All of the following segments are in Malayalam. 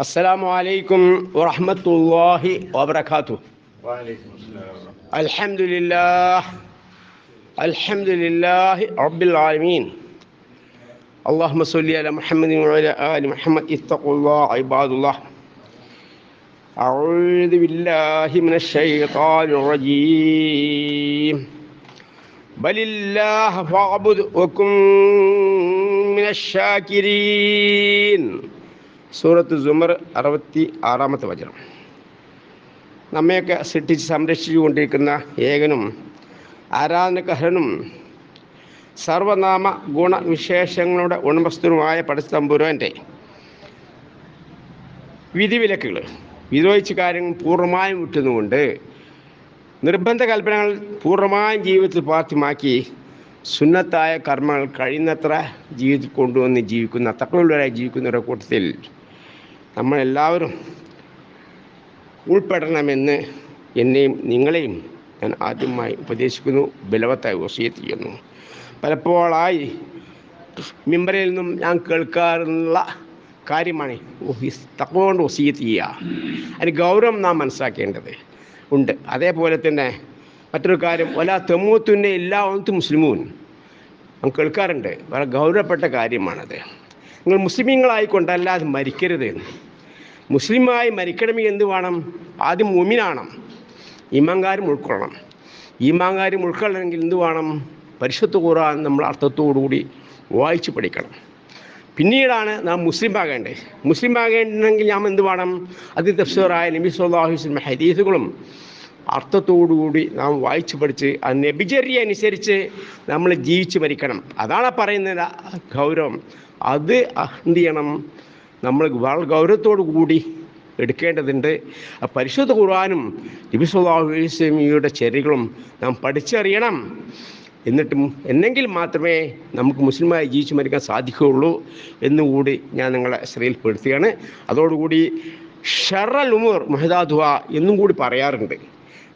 السلام عليكم ورحمة الله وبركاته. وعليكم السلام. الحمد لله الحمد لله رب العالمين. اللهم صل على محمد وعلى آل محمد اتقوا الله عباد الله. أعوذ بالله من الشيطان الرجيم. بل الله فاعبد وكن من الشاكرين. സൂറത്ത് സുമർ അറുപത്തി ആറാമത്തെ വചനം. നമ്മയൊക്കെ സൃഷ്ടിച്ച് സംരക്ഷിച്ചു കൊണ്ടിരിക്കുന്ന ഏകനും ആരാധനകഹനും സർവനാമ ഗുണവിശേഷങ്ങളുടെ ഉടമസ്ഥനുമായ പടസ്തംപുരന്റെ വിധിവിലക്കുകൾ. വിരോധിച്ച കാര്യങ്ങൾ പൂർണമായും വിട്ടുന്നുകൊണ്ട് നിർബന്ധ കൽപ്പനകൾ പൂർണമായും ജീവിതത്തിൽ പാർത്യമാക്കി സുന്നത്തായ കർമ്മങ്ങൾ കഴിയുന്നത്ര ജീവിതത്തിൽ കൊണ്ടുവന്ന് ജീവിക്കുന്ന തക്കളുള്ളവരായി ജീവിക്കുന്നവരുടെ കൂട്ടത്തിൽ നമ്മളെല്ലാവരും ഉൾപ്പെടണമെന്ന് എന്നെയും നിങ്ങളെയും ഞാൻ ആദ്യമായി ഉപദേശിക്കുന്നു ബലവത്തായി വസീയത്ത് ചെയ്യുന്നു. പലപ്പോഴായി മിമ്പറിൽ നിന്നും ഞാൻ കേൾക്കാറുള്ള കാര്യമാണ് തക്കൊണ്ട് വസീയത്ത് ചെയ്യുക. അതിന് ഗൗരവം നാം മനസ്സിലാക്കേണ്ടത് ഉണ്ട്. അതേപോലെ തന്നെ മറ്റൊരു കാര്യം ഒല തെമ്മൂത്തിന്റെ എല്ലാ ഒന്നും മുസ്ലിമൂൻ. നാം കേൾക്കാറുണ്ട്. വളരെ ഗൗരവപ്പെട്ട കാര്യമാണത്. നിങ്ങൾ മുസ്ലിമീങ്ങളായിക്കൊണ്ടല്ലാതെ മരിക്കരുത് മുസ്ലിമായി മരിക്കണമെങ്കിൽ എന്ത് വേണം? ആദ്യം മുമിനാണം. ഈമാങ്കാരും ഉൾക്കൊള്ളണം. ഈമാങ്കാരും ഉൾക്കൊള്ളണമെങ്കിൽ എന്ത് വേണം? പരിശുദ്ധ ഖുർആൻ നമ്മൾ അർത്ഥത്തോടുകൂടി വായിച്ച് പഠിക്കണം. പിന്നീടാണ് നാം മുസ്ലിം ആകേണ്ടത് മുസ്ലിം ആകേണ്ടെങ്കിൽ നാം എന്ത് വേണം? അത് തഫ്സീറായ നബി വസല്ലം ഹദീസുകളും അർത്ഥത്തോടുകൂടി നാം വായിച്ചു പഠിച്ച് ആ നബിചര്യ അനുസരിച്ച് നമ്മൾ ജീവിച്ച് മരിക്കണം. അതാണ് പറയുന്നത് ഗൗരവം. അത് എന്ത് ചെയ്യണം? നമ്മൾ വളരെ ഗൗരവത്തോടു കൂടി എടുക്കേണ്ടതുണ്ട്. പരിശുദ്ധ ഖുർആാനും നബി ചെറികളും നാം പഠിച്ചറിയണം. എന്നിട്ടും എന്നെങ്കിൽ മാത്രമേ നമുക്ക് മുസ്ലിമായി ജീവിച്ചു മരിക്കാൻ സാധിക്കുകയുള്ളൂ എന്നുകൂടി ഞാൻ നിങ്ങളെ ശ്രദ്ധയിൽപ്പെടുത്തുകയാണ്. അതോടുകൂടി ഷറൽ ഉമർ മഹദാദുവ എന്നും കൂടി പറയാറുണ്ട്.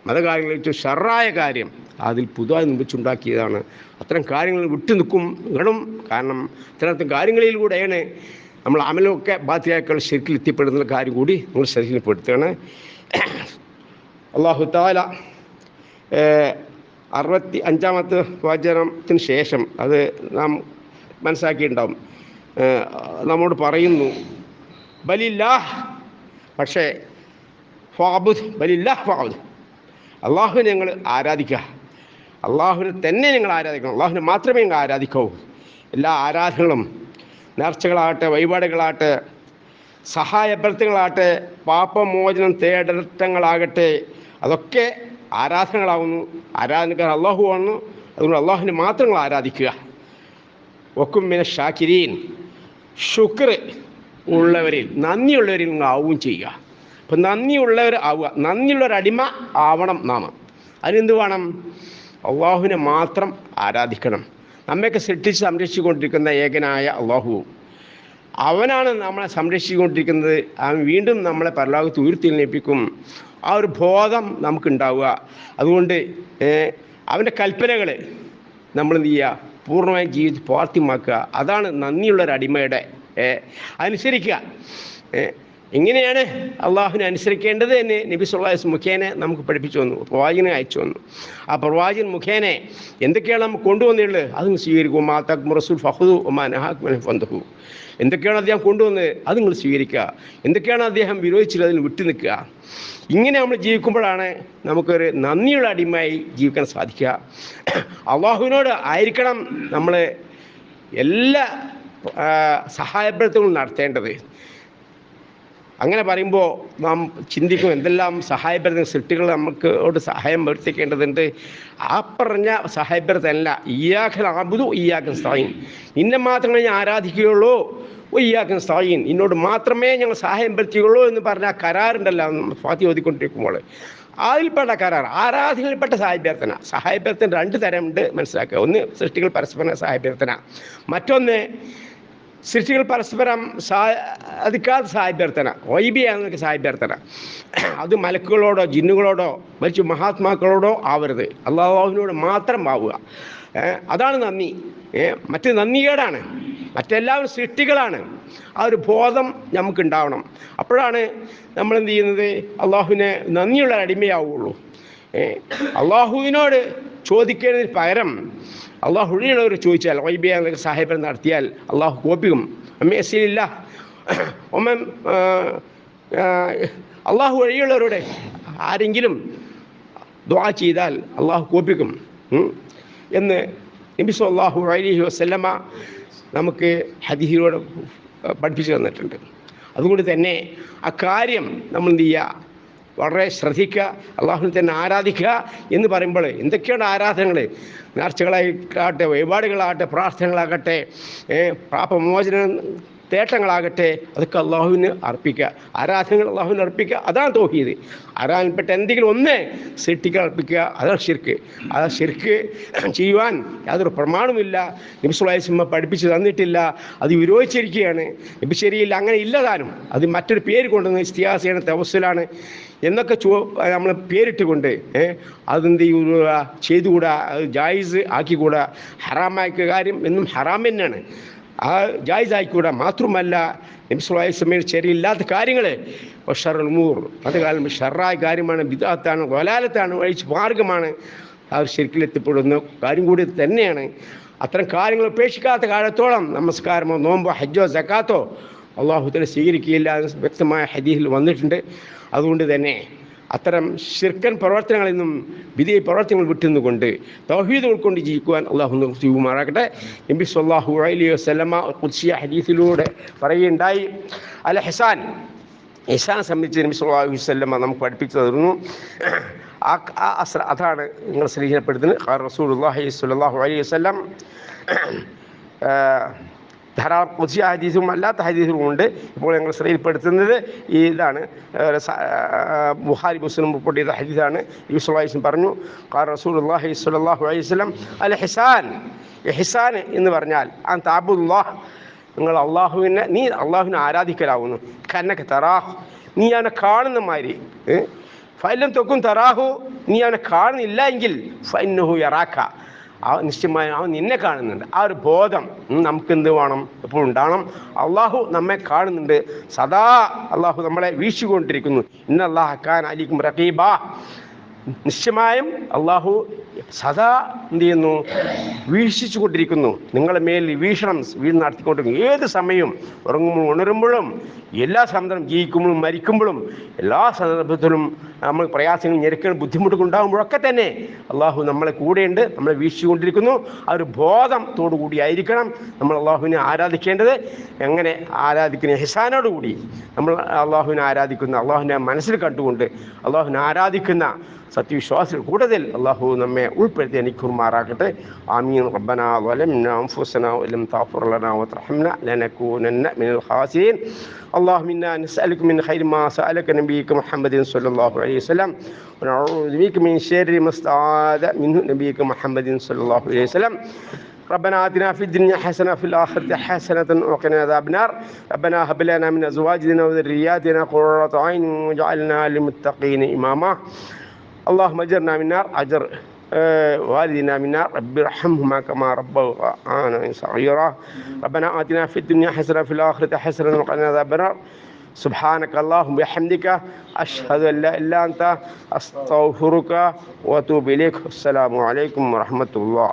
മതകാര്യങ്ങളിൽ ഏറ്റവും ഷറായ കാര്യം അതിൽ പുതുതായി നിർമ്മിച്ചുണ്ടാക്കിയതാണ്. അത്തരം കാര്യങ്ങൾ വിട്ടു നിൽക്കും കാരണം അത്തരത്തിൽ കാര്യങ്ങളിലൂടെയാണ് നമ്മൾ അമലൊക്കെ ബാധ്യതയാക്കുകൾ ശരിക്കും എത്തിപ്പെടുന്ന കാര്യം കൂടി നമ്മൾ ശ്രദ്ധയിൽപ്പെടുത്തുകയാണ്. അള്ളാഹു താല അറുപത്തി അഞ്ചാമത്തെ വചനത്തിന് ശേഷം അത് നാം മനസ്സിലാക്കിയിട്ടുണ്ടാവും. നമ്മോട് പറയുന്നു ബലില്ലാഹ് പക്ഷേ ഫാബുദ് ബലില്ലാഹ് ഫാബുദ്. അള്ളാഹുവിനെ ഞങ്ങൾ ആരാധിക്കുക. അള്ളാഹുവിനെ തന്നെ ഞങ്ങൾ ആരാധിക്കണം. അള്ളാഹുവിനെ മാത്രമേ ഞങ്ങൾ ആരാധിക്കാവൂ. എല്ലാ ആരാധനകളും നേർച്ചകളാകട്ടെ വഴിപാടുകളാകട്ടെ സഹായപ്രവർത്തനങ്ങളാകട്ടെ പാപമോചനം തേടട്ടങ്ങളാകട്ടെ അതൊക്കെ ആരാധനകളാവുന്നു. ആരാധനക്കാർ അള്ളാഹു ആണെന്നു അതുകൊണ്ട് അള്ളാഹുവിനെ മാത്രം നിങ്ങൾ ആരാധിക്കുക. ഒക്കും പിന്നെ ഷാക്കിരീൻ. ഷുക്ർ ഉള്ളവരിൽ നന്ദിയുള്ളവരിൽ നിങ്ങൾ ആവുകയും ചെയ്യുക. അപ്പം നന്ദിയുള്ളവർ ആവുക. നന്ദിയുള്ളൊരു അടിമ ആവണം നാം. അതിനെന്ത് വേണം? അള്ളാഹുവിനെ മാത്രം ആരാധിക്കണം. നമ്മയൊക്കെ സൃഷ്ടിച്ച് സംരക്ഷിച്ചുകൊണ്ടിരിക്കുന്ന ഏകനായ അള്ളാഹു. അവനാണ് നമ്മളെ സംരക്ഷിച്ചുകൊണ്ടിരിക്കുന്നത്. അവൻ വീണ്ടും നമ്മളെ പരലോകത്ത് ഉയർത്തിനിപ്പിക്കും ആ ഒരു ബോധം നമുക്കുണ്ടാവുക. അതുകൊണ്ട് അവന്റെ കൽപ്പനകൾ നമ്മൾ എന്ത് ചെയ്യുക? പൂർണമായി ജീവിതത്തിൽ പാർത്യമാക്കുക അതാണ് നന്ദിയുള്ളൊരു അടിമയുടെ അനുസരിക്കുക. എങ്ങനെയാണ് അള്ളാഹുവിനെ അനുസരിക്കേണ്ടത് എന്ന് നബി സുല്ലാസ് മുഖേന നമുക്ക് പഠിപ്പിച്ചു വന്നു പ്രവാചകനെ അയച്ചു വന്നു ആ പ്രവാചകൻ മുഖേന എന്തൊക്കെയാണ് നമുക്ക് കൊണ്ടുവന്നുള്ളത് അത് സ്വീകരിക്കും. മാ തക് റസൂൽ ഫഹദു ഫന്തഹു എന്തൊക്കെയാണ് അദ്ദേഹം കൊണ്ടുവന്നത്? അത് നിങ്ങൾ സ്വീകരിക്കുക. എന്തൊക്കെയാണ് അദ്ദേഹം വിരോധിച്ചത് അതിന് വിട്ടു നിൽക്കുക. ഇങ്ങനെ നമ്മൾ ജീവിക്കുമ്പോഴാണ് നമുക്കൊരു നന്ദിയുള്ള അടിമയായി ജീവിക്കാൻ സാധിക്കുക. അള്ളാഹുവിനോട് ആയിരിക്കണം നമ്മൾ എല്ലാ സഹായപ്രവർത്തനങ്ങളും നടത്തേണ്ടത്. അങ്ങനെ പറയുമ്പോൾ നാം ചിന്തിക്കും എന്തെല്ലാം സഹായപ്രദ സൃഷ്ടികൾ നമുക്കോട് സഹായം വർത്തിക്കേണ്ടതുണ്ട് ആ പറഞ്ഞ സഹായപരതല്ല ഈയാഖൻ ആബുദു സ്ഥായി സ്ഥായിൻ നിന്നെ മാത്രമേ ഞാൻ ആരാധിക്കുകയുള്ളൂ. ഒയ്യാക്കൻ സ്ഥായിൻ എന്നോട് മാത്രമേ ഞങ്ങൾ സഹായം വരുത്തിയുള്ളൂ എന്ന് പറഞ്ഞ ആ കരാറുണ്ടല്ലോ ഫാത്തി ഓതിക്കൊണ്ടിരിക്കുമ്പോൾ. അതിൽപ്പെട്ട കരാർ ആരാധനയിൽപ്പെട്ട സഹായഭ്യർത്ഥന സഹായഭ്യർത്ഥന രണ്ട് തരമുണ്ട് മനസ്സിലാക്കുക. ഒന്ന് സൃഷ്ടികൾ പരസ്പര സഹായഭ്യർത്ഥന മറ്റൊന്ന് സൃഷ്ടികൾ പരസ്പരം സാധിക്കാത്ത വൈബി വൈബിയാണെന്നൊക്കെ സഹായപ്രവർത്തന അത് മലക്കുകളോടോ ജിന്നുകളോടോ മരിച്ചു മഹാത്മാക്കളോടോ ആവരുത്. അള്ളാഹുവിനോട് മാത്രം ആവുക. അതാണ് നന്ദി. മറ്റ് നന്ദികേടാണ്. മറ്റെല്ലാവരും സൃഷ്ടികളാണ്. ആ ഒരു ബോധം നമുക്ക് ഉണ്ടാവണം അപ്പോഴാണ് നമ്മൾ എന്ത് ചെയ്യുന്നത്? അള്ളാഹുവിനെ നന്ദിയുള്ള അടിമയാവുള്ളൂ അള്ളാഹുവിനോട് ചോദിക്കുന്നതിന് പകരം അള്ളാഹു ഒഴിയുള്ളവർ ചോദിച്ചാൽ വൈബിയ എന്നൊക്കെ നടത്തിയാൽ അള്ളാഹു കോപ്പിക്കും അമ്മ എസ്സിലില്ല ഒമ്മ അള്ളാഹു വഴിയുള്ളവരോട് ആരെങ്കിലും ദ്വാ ചെയ്താൽ അള്ളാഹു കോപ്പിക്കും എന്ന് നബി അള്ളാഹു അലൈഹി വസല്ലമ നമുക്ക് ഹദീഹിലൂടെ പഠിപ്പിച്ചു തന്നിട്ടുണ്ട്. അതുകൊണ്ട് തന്നെ ആ കാര്യം നമ്മൾ എന്ത് ചെയ്യുക? വളരെ ശ്രദ്ധിക്കുക അള്ളാഹുവിനെ തന്നെ ആരാധിക്കുക എന്ന് പറയുമ്പോൾ എന്തൊക്കെയാണ് ആരാധനകൾ? നേർച്ചകളായിട്ടാകട്ടെ വഴിപാടുകളാകട്ടെ പ്രാർത്ഥനകളാകട്ടെ പാപമോചന തേട്ടങ്ങളാകട്ടെ അതൊക്കെ അള്ളാഹുവിന് അർപ്പിക്കുക. ആരാധനകൾ അള്ളാഹുവിന് അർപ്പിക്കുക അതാണ് തോഹിയത് ആരാധനപ്പെട്ട എന്തെങ്കിലും ഒന്ന് സെട്ടിക്ക് അർപ്പിക്കുക അതാണ് ശിർക്ക്. അത് ശിർക്ക് ചെയ്യുവാൻ യാതൊരു പ്രമാണമില്ല നബിസുലായിസിമ്മ പഠിപ്പിച്ച് തന്നിട്ടില്ല അത് വിരോധിച്ചിരിക്കുകയാണ്. നബി ശരിയില്ല അങ്ങനെ ഇല്ലതാനും അത് മറ്റൊരു പേര് കൊണ്ടുവന്ന് ഇസ്തിഹാസയാണ് തവസ്സിലാണ്. എന്നൊക്കെ ചോ നമ്മൾ പേരിട്ടുകൊണ്ട് അതെന്ത് ചെയ്യൂടാ? ചെയ്തുകൂടാ? അത് ജായിസ് ആക്കിക്കൂടാ? ഹറാമാക്കിയ കാര്യം എന്നും ഹറാം തന്നെയാണ്. ആ ജായിസ് ആയിക്കൂടാ മാത്രമല്ല നബിസ്വലായ സമയം ശരിയില്ലാത്ത കാര്യങ്ങൾ. ഷറൽമൂർ അത് കാലം ഷറായ കാര്യമാണ് വിധാത്താണ് വലാലത്താണ് വഴിച്ച് മാർഗമാണ്. ആ ശരിക്കും ശരിക്കിലെത്തിപ്പെടുന്ന കാര്യം കൂടി തന്നെയാണ്. അത്തരം കാര്യങ്ങൾ ഉപേക്ഷിക്കാത്ത കാലത്തോളം നമസ്കാരമോ നോമ്പോ ഹജ്ജോ സക്കാത്തോ അള്ളാഹുത്തിനെ സ്വീകരിക്കുകയില്ല എന്ന് വ്യക്തമായ ഹദീഹിൽ വന്നിട്ടുണ്ട്. അതുകൊണ്ട് തന്നെ അത്തരം ശിർക്കൻ പ്രവർത്തനങ്ങളിൽ നിന്നും വിധി പ്രവർത്തനങ്ങൾ വിട്ടുനിന്നുകൊണ്ട് തൗഹീദ് ഉൾക്കൊണ്ട് ജീവിക്കുവാൻ അള്ളാഹു ചെയ്യുമാറാകട്ടെ നബി സല്ലാഹു അലി വസ്ലമ കുദ്സിയ ഹദീസിലൂടെ പറയുകയുണ്ടായി. അൽ ഹസാൻ ഇസാനെ സംബന്ധിച്ച് നബി സല്ലല്ലാഹു അലൈഹി വസല്ലമ നമുക്ക് പഠിപ്പിച്ചു തരുന്നു. ആ അതാണ് നിങ്ങൾ സ്നേഹിക്കപ്പെടുന്നത് റസൂൽ റസൂലുള്ളാഹി സ്വല്ലല്ലാഹു അലൈഹി വസല്ലം ധാരാളം പുതിയ ഹദീസും അല്ലാത്ത ഹദീസും ഉണ്ട്. ഇപ്പോൾ ഞങ്ങൾ ശ്രദ്ധയിൽപ്പെടുത്തുന്നത് ഈ ഇതാണ്. ബുഹാരി മുസ്ലിം റിപ്പോർട്ട് ചെയ്ത ഹദീസാണ്. ഈ സുല്ലാഹിസ്ലം പറഞ്ഞു റസൂൽ റസൂലുള്ളാഹി സ്വല്ലല്ലാഹു അലൈഹി അൽ ഹിസാൻ. ഹിസാൻ എന്ന് പറഞ്ഞാൽ ആ താബുല്ലാഹ് നിങ്ങൾ അള്ളാഹുവിനെ നീ അള്ളാഹുവിനെ ആരാധിക്കലാവുന്നു. കന്നക്ക് തറാഹ്. നീ അവനെ കാണുന്ന മാതിരി ഫൈലം തൊക്കും തറാഹു. നീ അവനെ കാണുന്നില്ല എങ്കിൽ ഫൈനഹു യറാക്ക ആ നിശ്ചയമായ അവൻ നിന്നെ കാണുന്നുണ്ട്. ആ ഒരു ബോധം നമുക്ക് എന്ത് വേണം? എപ്പോഴും ഉണ്ടാവണം. അള്ളാഹു നമ്മെ കാണുന്നുണ്ട്. സദാ അള്ളാഹു നമ്മളെ വീശിക്കൊണ്ടിരിക്കുന്നു ഇന്ന് അള്ളാഹ് ഖാൻ അലിക്കും റഖീബ. നിശ്ചയമായും അള്ളാഹു സദാ എന്ത് ചെയ്യുന്നു വീക്ഷിച്ചു കൊണ്ടിരിക്കുന്നു നിങ്ങളുടെ മേൽ വീക്ഷണം വീട് നടത്തിക്കൊണ്ടിരിക്കുന്നു. ഏത് സമയവും ഉറങ്ങുമ്പോഴും ഉണരുമ്പോഴും എല്ലാ സന്ദർഭം ജീവിക്കുമ്പോഴും മരിക്കുമ്പോഴും എല്ലാ സന്ദർഭത്തിലും നമ്മൾ പ്രയാസങ്ങൾ ഞെരുക്കൾ ബുദ്ധിമുട്ടുകൾ ഉണ്ടാകുമ്പോഴൊക്കെ തന്നെ അള്ളാഹു നമ്മളെ കൂടെയുണ്ട് നമ്മളെ വീക്ഷിച്ചുകൊണ്ടിരിക്കുന്നു. ആ ഒരു ബോധത്തോടു കൂടി ആയിരിക്കണം നമ്മൾ അള്ളാഹുവിനെ ആരാധിക്കേണ്ടത്. എങ്ങനെ ആരാധിക്കുന്ന? ഹിസാനോടുകൂടി നമ്മൾ അള്ളാഹുവിനെ ആരാധിക്കുന്ന അള്ളാഹുവിനെ മനസ്സിൽ കണ്ടുകൊണ്ട് അള്ളാഹുവിനെ ആരാധിക്കുന്ന സത്യവിശ്വാസികൾ കൂടുതൽ അള്ളാഹു നമ്മെ ഉൾപ്പെടുത്തി അനുക്കുമാറാകട്ടെ ആമീൻ റബ്ബന ظلمنا أنفسنا وإن تغفر لنا وترحمنا لنكونن من الخاسرين اللهم إنا نسألك من خير ما سألك نبيك محمد صلى الله عليه وسلم ونعوذ بك من شر ما استعاذ منه نبيك محمد صلى الله عليه وسلم ربنا آتنا في الدنيا حسنة في الآخرة حسنة وقنا عذاب النار ربنا هب لنا من أزواجنا وذرياتنا قرة عين واجعلنا للمتقين إماما اللهم اجرنا من النار اجر آه، إيه، والدنا منا رب ارحمهما كما ربونا صغيرا. ربنا آتنا في الدنيا حسنة في الآخرة حسنة وقنا عذاب النار. سبحانك اللهم وبحمدك أشهد أن لا إله إلا أنت أستغفرك وأتوب إليك. السلام عليكم ورحمة الله.